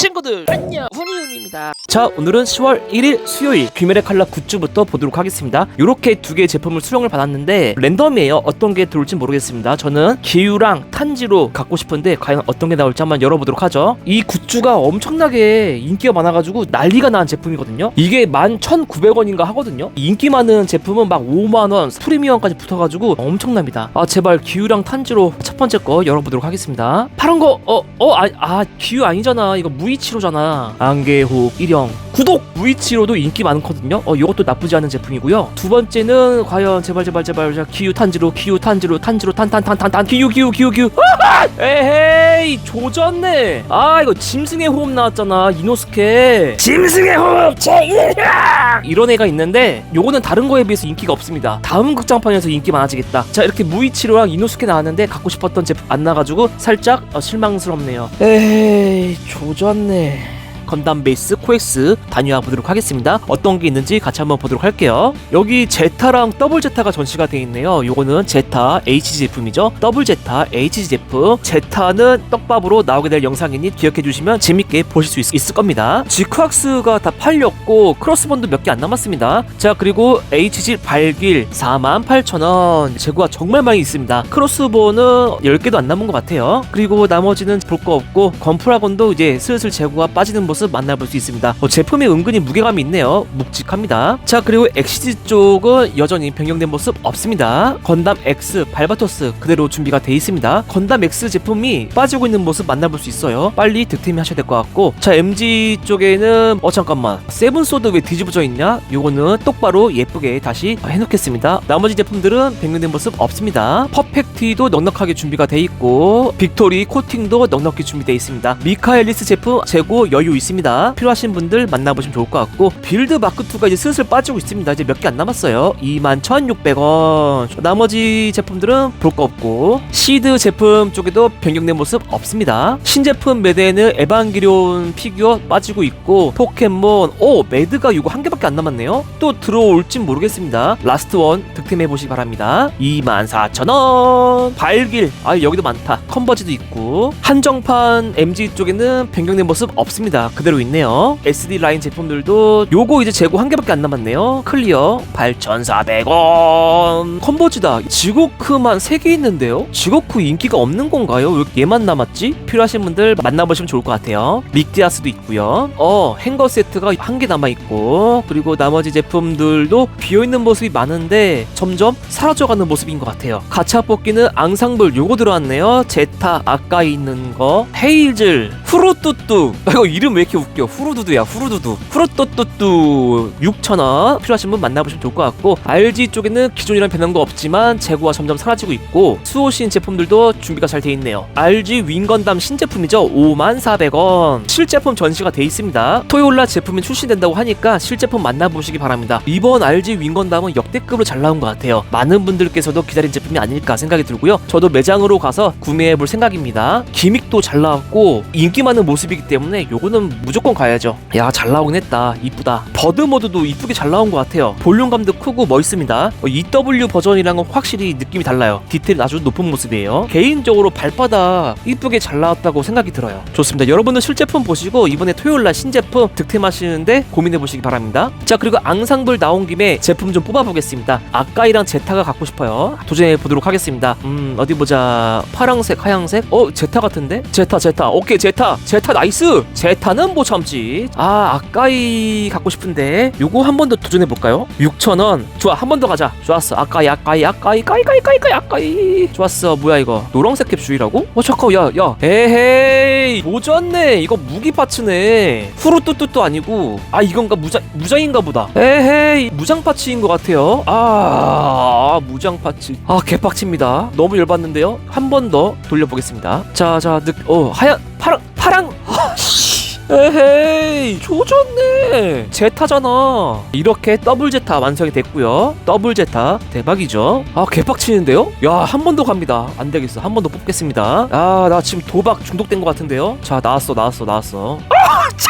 친구들 안녕! 훈이훈입니다. 자 오늘은 10월 1일 수요일 귀멸의 칼라 굿즈부터 보도록 하겠습니다. 요렇게 두 개의 제품을 수령을 받았는데 랜덤이에요. 어떤 게 들어올지 모르겠습니다. 저는 기유랑 탄지로 갖고 싶은데 과연 어떤 게 나올지 한번 열어보도록 하죠. 이 굿즈가 엄청나게 인기가 많아가지고 난리가 난 제품이거든요. 이게 11,900원인가 하거든요. 인기 많은 제품은 막 5만원 프리미엄까지 붙어가지고 엄청납니다. 아 제발 기유랑 탄지로 첫 번째 거 열어보도록 하겠습니다. 파란 거 어 어 아, 아 기유 아니잖아. 이거 무 이치로잖아. 안개호흡 일형 구독 무이치로도 인기 많거든요. 어 이것도 나쁘지 않은 제품이고요. 두 번째는 과연 제발 제발 제발 자, 기유 탄지로 기유 탄지로 탄지로 탄탄탄탄탄 기유 기유 기유 기유 아! 에헤이 조졌네. 아 이거 짐승의 호흡 나왔잖아 이노스케. 짐승의 호흡 제1야! 이런 애가 있는데 요거는 다른 거에 비해서 인기가 없습니다. 다음 극장판에서 인기 많아지겠다. 자 이렇게 무이치로랑 이노스케 나왔는데 갖고 싶었던 제품 안 나가지고 살짝 어, 실망스럽네요. 에이 조졌네 건담 베이스 코엑스 다녀와 보도록 하겠습니다. 어떤 게 있는지 같이 한번 보도록 할게요. 여기 제타랑 더블 제타가 전시가 되어 있네요. 요거는 제타 HG 제품이죠. 더블 제타 HG 제품. 제타는 떡밥으로 나오게 될 영상이니 기억해 주시면 재밌게 보실 수 있, 을 겁니다. 지크왁스가 다 팔렸고 크로스본도 몇 개 안 남았습니다. 자 그리고 HG 발길 48,000원 재고가 정말 많이 있습니다. 크로스본은 10개도 안 남은 것 같아요. 그리고 나머지는 볼 거 없고 건프라곤도 이제 슬슬 재고가 빠지는 모습 만나볼 수 있습니다. 어, 제품이 은근히 무게감이 있네요. 묵직합니다. 자 그리고 엑시즈 쪽은 여전히 변경된 모습 없습니다. 건담 X 발바토스 그대로 준비가 돼 있습니다. 건담 X 제품이 빠지고 있는 모습 만나볼 수 있어요. 빨리 득템 하셔야 될 것 같고 자 MG 쪽에는 어 잠깐만 세븐 소드 왜 뒤집어져 있냐? 요거는 똑바로 예쁘게 다시 해놓겠습니다. 나머지 제품들은 변경된 모습 없습니다. 퍼펙티도 넉넉하게 준비가 돼 있고 빅토리 코팅도 넉넉히 준비되어 있습니다. 미카엘리스 제품 재고 여유 있습니다. 필요하신 분들 만나보시면 좋을 것 같고 빌드 마크 2가 이제 슬슬 빠지고 있습니다. 이제 몇 개 안 남았어요. 21,600원. 나머지 제품들은 볼 거 없고 시드 제품 쪽에도 변경된 모습 없습니다. 신제품 매대에는 에반게리온 피규어 빠지고 있고 포켓몬 오 매드가 이거 한 개밖에 안 남았네요. 또 들어올진 모르겠습니다. 라스트 원 득템해 보시기 바랍니다. 24,000원. 발길 아 여기도 많다. 컨버지도 있고 한정판 MG 쪽에는 변경된 모습 없습니다. 그대로 있네요. SD 라인 제품들도 요거 이제 재고 한 개밖에 안 남았네요. 클리어 8,400원. 컨버지다. 지고크만 3개 있는데요. 지고크 인기가 없는 건가요? 왜 얘만 남았지? 필요하신 분들 만나보시면 좋을 것 같아요. 믹디아스도 있고요. 어 행거 세트가 한 개 남아 있고 그리고 나머지 제품들도 비어 있는 모습이 많은데 점점 사라져가는 모습인 것 같아요. 가차 뽑기는 앙상블 요거 들어왔네요. 제타 아까 있는 거 헤이즐 후루뚜뚜. 아, 이거 이름 왜 이렇게 웃겨? 후루두두야 후루두두. 후루뚜뚜뚜 6,000원 필요하신 분 만나보시면 좋을 것 같고 RG 쪽에는 기존이랑 변한 거 없지만 재고가 점점 사라지고 있고 수호신 제품들도 준비가 잘 돼 있네요. RG 윙건담 신제품이죠? 54,400원. 실제품 전시가 돼 있습니다. 토요일날 제품이 출시된다고 하니까 실제품 만나보시기 바랍니다. 이번 RG 윙건담은 역대급으로 잘 나온 것 같아요. 많은 분들께서도 기다린 제품이 아닐까 생각이 들고요. 저도 매장으로 가서 구매해 볼 생각입니다. 기믹도 잘 나왔고 인기 많은 모습이기 때문에 요거는 무조건 가야죠. 야 잘 나오긴 했다. 이쁘다. 버드 모드도 이쁘게 잘 나온 것 같아요. 볼륨감도 크고 멋있습니다. 어, EW 버전이랑은 확실히 느낌이 달라요. 디테일 아주 높은 모습이에요. 개인적으로 발바닥 이쁘게 잘 나왔다고 생각이 들어요. 좋습니다. 여러분들 실제품 보시고 이번에 토요일날 신제품 득템하시는데 고민해 보시기 바랍니다. 자 그리고 앙상블 나온 김에 제품 좀 뽑아보겠습니다. 아까이랑 제타가 갖고 싶어요. 도전해 보도록 하겠습니다. 음 어디 보자. 파랑색 하양색? 어 제타 같은데? 제타 제타. 오케이 제타 제타 나이스! 제타는 못 참지. 아 아까이 갖고 싶은데. 요거 한 번 더 도전해 볼까요? 6,000원. 좋아 한 번 더 가자. 좋았어. 아까이 아까이 아까이 까이 까이 까이 까이 아까이. 좋았어. 뭐야 이거? 노란색 캡슐이라고? 어 잠깐 야야. 에헤이. 조졌네. 이거 무기 파츠네. 후루뚜뚜뚜 아니고. 아 이건가? 무장 무장인가 보다. 에헤이. 무장 파츠인 것 같아요. 아 무장 파츠. 아 개빡칩니다. 너무 열받는데요? 한 번 더 돌려보겠습니다. 자자 늑 어 하얀 파랑 파랑. 아씨. 에헤이 조졌네. 제타잖아. 이렇게 더블 제타 완성이 됐고요. 더블 제타 대박이죠? 아 개빡치는데요? 야 한 번 더 갑니다. 안 되겠어. 한 번 더 뽑겠습니다. 아 나 지금 도박 중독된 것 같은데요? 자 나왔어 나왔어 나왔어. 아참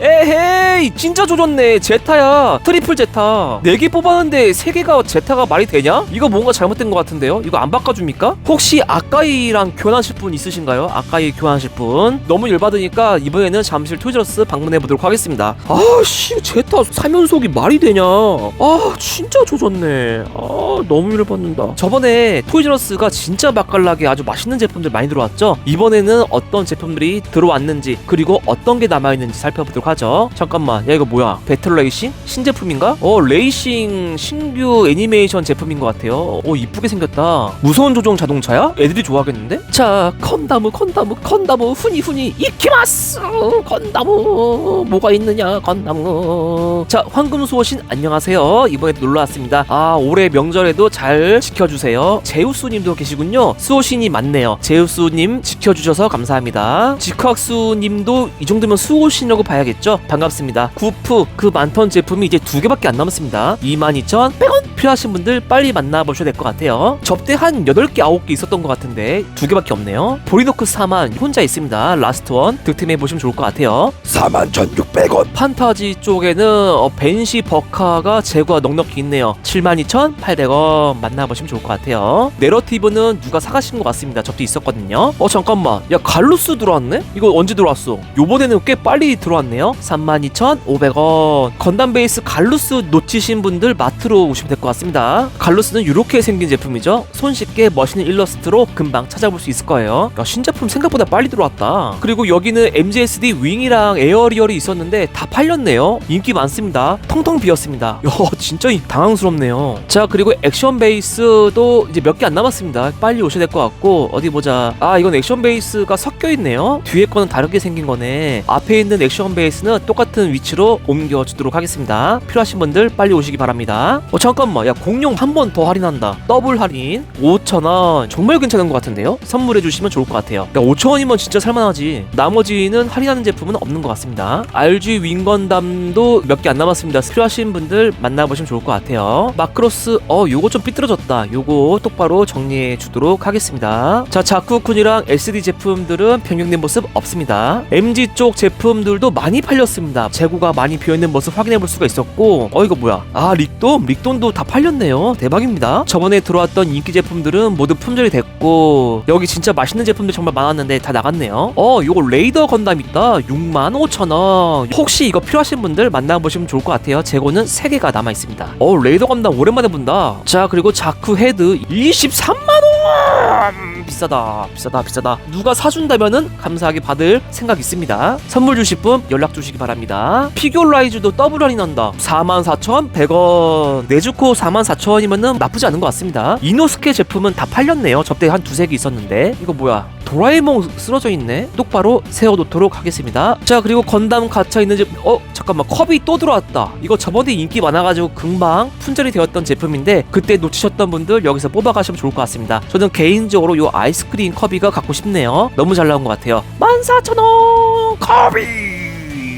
에헤이 진짜 조졌네 제타야 트리플 제타 4개 뽑았는데 3개가 제타가 말이 되냐? 이거 뭔가 잘못된 것 같은데요? 이거 안 바꿔줍니까? 혹시 아까이랑 교환하실 분 있으신가요? 아까이 교환하실 분 너무 열받으니까 이번에는 잠실 토이저러스 방문해보도록 하겠습니다 아씨 제타 사면속이 말이 되냐 아 진짜 조졌네 아 너무 열받는다 저번에 토이저러스가 진짜 맛깔나게 아주 맛있는 제품들 많이 들어왔죠? 이번에는 어떤 제품들이 들어왔는지 그리고 어떤 게 남아있는지 살펴보도록 하죠. 잠깐만 야 이거 뭐야? 배틀 레이싱? 신제품인가? 어 레이싱 신규 애니메이션 제품인 것 같아요. 어 이쁘게 생겼다. 무서운 조종 자동차야? 애들이 좋아하겠는데? 자 컨다무 컨다무 컨다무 후니 후니 이키마스! 컨다무! 뭐가 있느냐 컨다무? 자 황금 수호신 안녕하세요. 이번에도 놀러왔습니다. 아 올해 명절에도 잘 지켜주세요. 제우스님도 계시군요. 수호신이 많네요. 제우스님 지켜주셔서 감사합니다. 지크학수님도 이 정도면 수호신이라고 봐야겠죠? 반갑습니다. 구프 그 많던 제품이 이제 두 개밖에 안 남았습니다. 22,100원 필요하신 분들 빨리 만나보셔야 될 것 같아요. 접대 한 8개 9개 있었던 것 같은데 두 개밖에 없네요. 보리노크 4만 혼자 있습니다. 라스트 원 득템해 보시면 좋을 것 같아요. 41,600원. 판타지 쪽에는 어, 벤시 버카가 재고가 넉넉히 있네요. 72,800원 만나보시면 좋을 것 같아요. 내러티브는 누가 사가신 것 같습니다. 접대 있었거든요. 어 잠깐만. 야 갈루스 들어왔네? 이거 언제 들어왔어? 요번 에는 꽤 빨리 들어왔네요. 32,500원. 건담 베이스 갈루스 놓치신 분들 마트로 오시면 될 것 같습니다. 갈루스는 이렇게 생긴 제품이죠. 손쉽게 멋있는 일러스트로 금방 찾아볼 수 있을 거예요. 야 신제품 생각보다 빨리 들어왔다. 그리고 여기는 MGSD 윙이랑 에어리얼이 있었는데 다 팔렸네요. 인기 많습니다. 텅텅 비었습니다. 야 진짜 이- 당황스럽네요. 자 그리고 액션 베이스도 이제 몇 개 안 남았습니다. 빨리 오셔야 될 것 같고 어디 보자. 아 이건 액션 베이스가 섞여 있네요. 뒤에 거는 다르게 생긴 거네 앞에 있는 액션 베이스는 똑같은 위치로 옮겨주도록 하겠습니다. 필요하신 분들 빨리 오시기 바랍니다. 어 잠깐만. 야 공룡 한 번 더 할인한다. 더블 할인. 5,000원. 정말 괜찮은 것 같은데요? 선물해 주시면 좋을 것 같아요. 야 5,000원이면 진짜 살만하지. 나머지는 할인하는 제품은 없는 것 같습니다. RG 윙건담도 몇 개 안 남았습니다. 필요하신 분들 만나보시면 좋을 것 같아요. 마크로스 어 요거 좀 삐뚤어졌다. 요거 똑바로 정리해 주도록 하겠습니다. 자 자쿠쿤이랑 SD 제품들은 변경된 모습 없습니다. MG 쪽 제품들도 많이 팔렸습니다. 재고가 많이 비어있는 모습 확인해 볼 수가 있었고 어 이거 뭐야? 아 릭돈 릭돈도 다 팔렸네요. 대박입니다. 저번에 들어왔던 인기 제품들은 모두 품절이 됐고 여기 진짜 맛있는 제품들 정말 많았는데 다 나갔네요. 어 요거 레이더 건담 있다. 65,000원. 혹시 이거 필요하신 분들 만나보시면 좋을 것 같아요. 재고는 3개가 남아있습니다. 어 레이더 건담 오랜만에 본다. 자 그리고 자쿠 헤드 23만원 비싸다 비싸다 비싸다. 누가 사준다면은 감사하게 받을 생각 있습니다. 선물 주실 분 연락 주시기 바랍니다. 피규어 라이즈도 더블 할인한다. 44,100원. 네즈코 44,000원이면은 나쁘지 않은 것 같습니다. 이노스케 제품은 다 팔렸네요. 접대 한 두세 개 있었는데. 이거 뭐야? 도라에몽 쓰러져 있네? 똑바로 세워놓도록 하겠습니다. 자 그리고 건담 갇혀있는 집 어? 잠깐만. 컵이 또 들어왔다. 이거 저번에 인기 많아가지고 금방 품절이 되었던 제품인데 그때 놓치셨던 분들 여기서 뽑아가시면 좋을 것 같습니다. 저는 개인적으로 요 아이스크림 컵이가 갖고 싶네요. 너무 잘 나온 것 같아요. 14,000원 컵이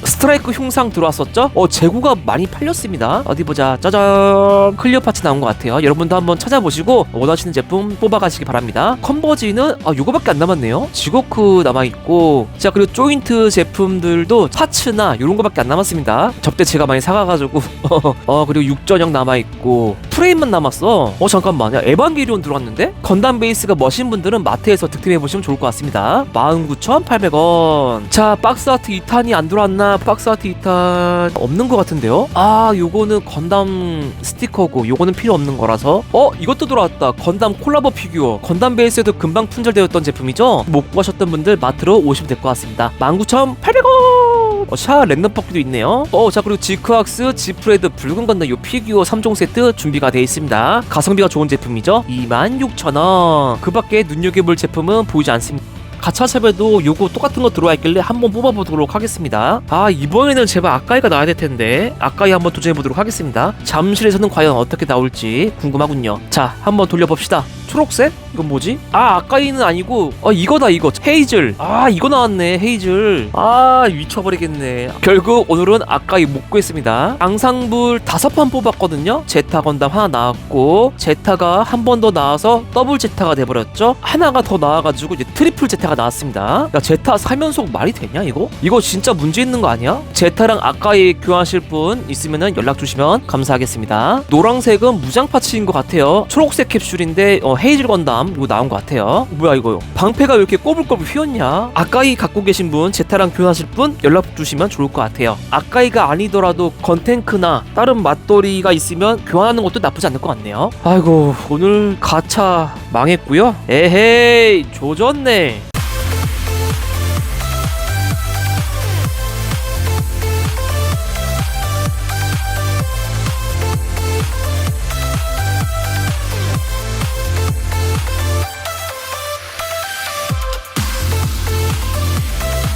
스트라이크 흉상 들어왔었죠? 어 재고가 많이 팔렸습니다. 어디 보자. 짜잔! 클리어 파츠 나온 것 같아요. 여러분도 한번 찾아보시고 원하시는 제품 뽑아가시기 바랍니다. 컨버지는 아 요거밖에 안 남았네요. 지고크 남아있고 자 그리고 조인트 제품들도 파츠나 요런 거밖에 안 남았습니다. 접대 제가 많이 사가가지고. 어 그리고 육전형 남아있고 프레임만 남았어. 어 잠깐만. 야 에반게리온 들어왔는데? 건담 베이스가 멋진 분들은 마트에서 득템해보시면 좋을 것 같습니다. 49,800원. 자 박스 아트 2탄이 안 들어왔나? 박스 아트 2탄 없는 것 같은데요? 아 요거는 건담 스티커고 요거는 필요 없는 거라서. 어 이것도 들어왔다. 건담 콜라보 피규어. 건담 베이스에도 금방 품절되었던 제품이죠? 못 구하셨던 분들 마트로 오시면 될 것 같습니다. 19,800원! 어, 샤 랜덤 퍼키도 있네요. 어자 그리고 지크학스 지프레드 붉은 건담 요 피규어 3종 세트 준비가 되어 있습니다. 가성비가 좋은 제품이죠? 26,000원. 그 밖에 눈여겨볼 제품은 보이지 않습니다 가차 샵에도 요거 똑같은 거 들어와 있길래 한번 뽑아보도록 하겠습니다. 아 이번에는 제발 아까이가 나와야 될 텐데 아까이 한번 도전해보도록 하겠습니다. 잠실에서는 과연 어떻게 나올지 궁금하군요. 자 한번 돌려봅시다. 초록색? 이건 뭐지? 아 아까이는 아니고 어 이거다 이거 헤이즐 아 이거 나왔네 헤이즐 아 미쳐버리겠네 결국 오늘은 아까이 못 구했습니다 앙상불 다섯 판 뽑았거든요 제타 건담 하나 나왔고 제타가 한 번 더 나와서 더블 제타가 돼버렸죠 하나가 더 나와가지고 이제 트리플 제타가 제타가 나왔습니다. 야 제타 사면속 말이 되냐 이거? 이거 진짜 문제 있는 거 아니야? 제타랑 아까이 교환하실 분 있으면은 연락 주시면 감사하겠습니다. 노란색은 무장 파츠인 것 같아요. 초록색 캡슐인데 어, 헤이즐 건담 이거 나온 것 같아요. 뭐야 이거? 방패가 왜 이렇게 꼬불꼬불 휘었냐? 아까이 갖고 계신 분 제타랑 교환하실 분 연락 주시면 좋을 것 같아요. 아까이가 아니더라도 건탱크나 다른 맛돌이가 있으면 교환하는 것도 나쁘지 않을 것 같네요. 아이고 오늘 가차 망했고요. 에헤이 조졌네.